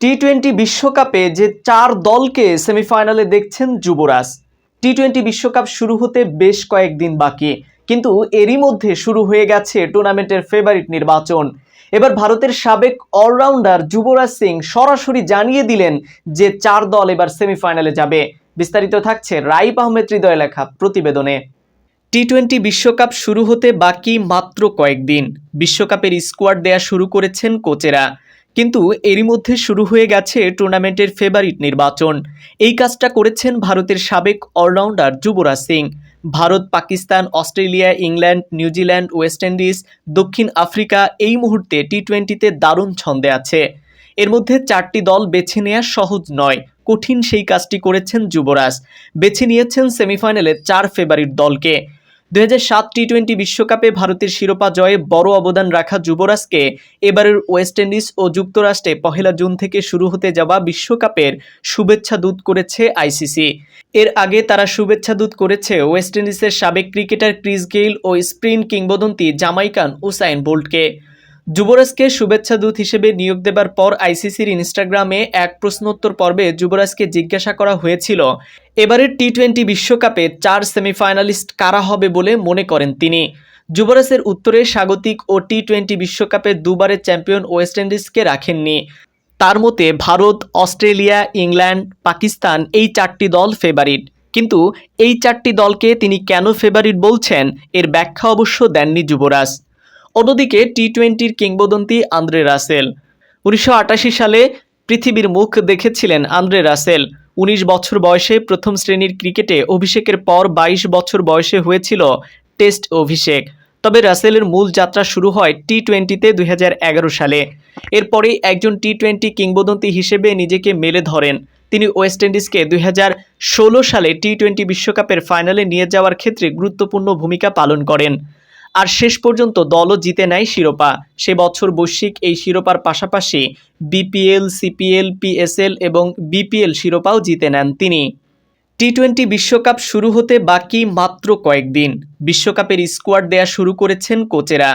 T twenty বিশ্বকাপে যে চার দলকে সেমিফাইনালে দেখছেন যুবরাজ। টি টোয়েন্টি বিশ্বকাপ শুরু হতে বেশ কয়েকদিন বাকি, কিন্তু এরই মধ্যে শুরু হয়ে গেছে টুর্নামেন্টের ফেভারিট নির্বাচন। এবার ভারতের সাবেক অলরাউন্ডার যুবরাজ সিং সরাসরি জানিয়ে দিলেন যে চার দল এবার সেমিফাইনালে যাবে। বিস্তারিত থাকছে রাইপ আহমেদ হৃদয় লেখা প্রতিবেদনে। টি টোয়েন্টি বিশ্বকাপ শুরু হতে বাকি মাত্র কয়েকদিন। বিশ্বকাপের স্কোয়াড দেয়া শুরু করেছেন কোচেরা কিন্তু এরই মধ্যে শুরু হয়ে গেছে টুর্নামেন্টের ফেভারিট নির্বাচন। এই কাজটা করেছেন ভারতের সাবেক all rounder Yuvraj Singh. Bharat, Pakistan, Australia, England, New Zealand, West Indies, দক্ষিণ আফ্রিকা এই মুহূর্তে টি টোয়েন্টিতে দারুণ ছন্দে আছে। এর মধ্যে চারটি দল বেছে নেওয়া সহজ নয়, কঠিন সেই কাজটি করেছেন যুবরাজ। বেছে নিয়েছেন সেমিফাইনালে চার ফেভারিট দলকে। দুই হাজার সাত টি টোয়েন্টি বিশ্বকাপে ভারতের শিরোপা জয়ে বড় অবদান রাখা যুবরাজকে এবারের ওয়েস্ট ইন্ডিজ ও যুক্তরাষ্ট্রে পহেলা জুন থেকে শুরু হতে যাওয়া বিশ্বকাপের শুভেচ্ছা দূত করেছে আইসিসি এর আগে তারা শুভেচ্ছা দূত করেছে ওয়েস্ট ইন্ডিজের সাবেক ক্রিকেটার ক্রিস গেইল ও স্প্রিন কিংবদন্তি জামাইকান উসাইন বোল্টকে। যুবরাজকে শুভেচ্ছা দূত হিসেবে নিয়োগ দেবার পর আইসিসির ইনস্টাগ্রামে এক প্রশ্নোত্তর পর্বে যুবরাজকে জিজ্ঞাসা করা হয়েছিল, এবারের টি টোয়েন্টি বিশ্বকাপে চার সেমিফাইনালিস্ট কারা হবে বলে মনে করেন তিনি? যুবরাজের উত্তরে স্বাগতিক ও টি টোয়েন্টি বিশ্বকাপে দুবারের চ্যাম্পিয়ন ওয়েস্ট ইন্ডিজকে রাখেননি। তার মতে, ভারত, অস্ট্রেলিয়া, ইংল্যান্ড, পাকিস্তান এই চারটি দল ফেভারিট। কিন্তু এই চারটি দলকে তিনি কেন ফেভারিট বলছেন, এর ব্যাখ্যা অবশ্য দেননি যুবরাজ। অন্যদিকে টি টোয়েন্টির কিংবদন্তি আন্দ্রে রাসেল। উনিশশো আটাশি সালে পৃথিবীর মুখ দেখেছিলেন আন্দ্রে রাসেল। উনিশ বছর বয়সে প্রথম শ্রেণির ক্রিকেটে অভিষেকের পর বাইশ বছর বয়সে হয়েছিল টেস্ট অভিষেক। তবে রাসেলের মূল যাত্রা শুরু হয় টি টোয়েন্টিতে দুই হাজার এগারো সালে। এরপরেই একজন টি টোয়েন্টি কিংবদন্তি হিসেবে নিজেকে মেলে ধরেন। তিনি ওয়েস্ট ইন্ডিজকে দুই হাজার ষোলো সালে টি টোয়েন্টি বিশ্বকাপের ফাইনালে নিয়ে যাওয়ার ক্ষেত্রে গুরুত্বপূর্ণ ভূমিকা পালন করেন। আর শেষ পর্যন্ত দলও জিতে নেয় শিরোপা। সে বছর বৈশ্বিক এই শিরোপার পাশাপাশি বিপিএল, সিপিএল, পিএসএল এবং বিপিএল শিরোপাও জিতে নেন তিনি। টি টোয়েন্টি বিশ্বকাপ শুরু হতে বাকি মাত্র কয়েকদিন। বিশ্বকাপের স্কোয়াড দেয়া শুরু করেছেন কোচেরা।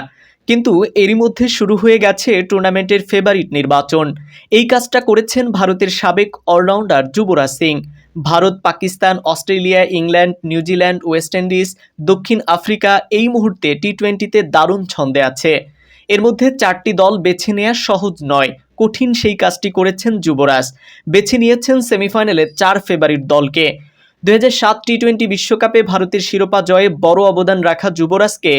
কিন্তু এরই মধ্যে শুরু হয়ে গেছে টুর্নামেন্টের ফেভারিট নির্বাচন। এই কাজটা করেছেন ভারতের সাবেক all rounder Yuvraj Singh. Bharat, Pakistan, Australia, England New Zealand West Indies, দক্ষিণ আফ্রিকা এই মুহূর্তে টি টোয়েন্টিতে দারুণ ছন্দে আছে। এর মধ্যে চারটি দল বেছে নেওয়া সহজ নয়, কঠিন সেই কাজটি করেছেন যুবরাজ। বেছে নিয়েছেন সেমিফাইনালে চার ফেভারিট দলকে। দু হাজার সাত টি টোয়েন্টি বিশ্বকাপে ভারতের শিরোপা জয়ে বড় অবদান রাখা যুবরাজকে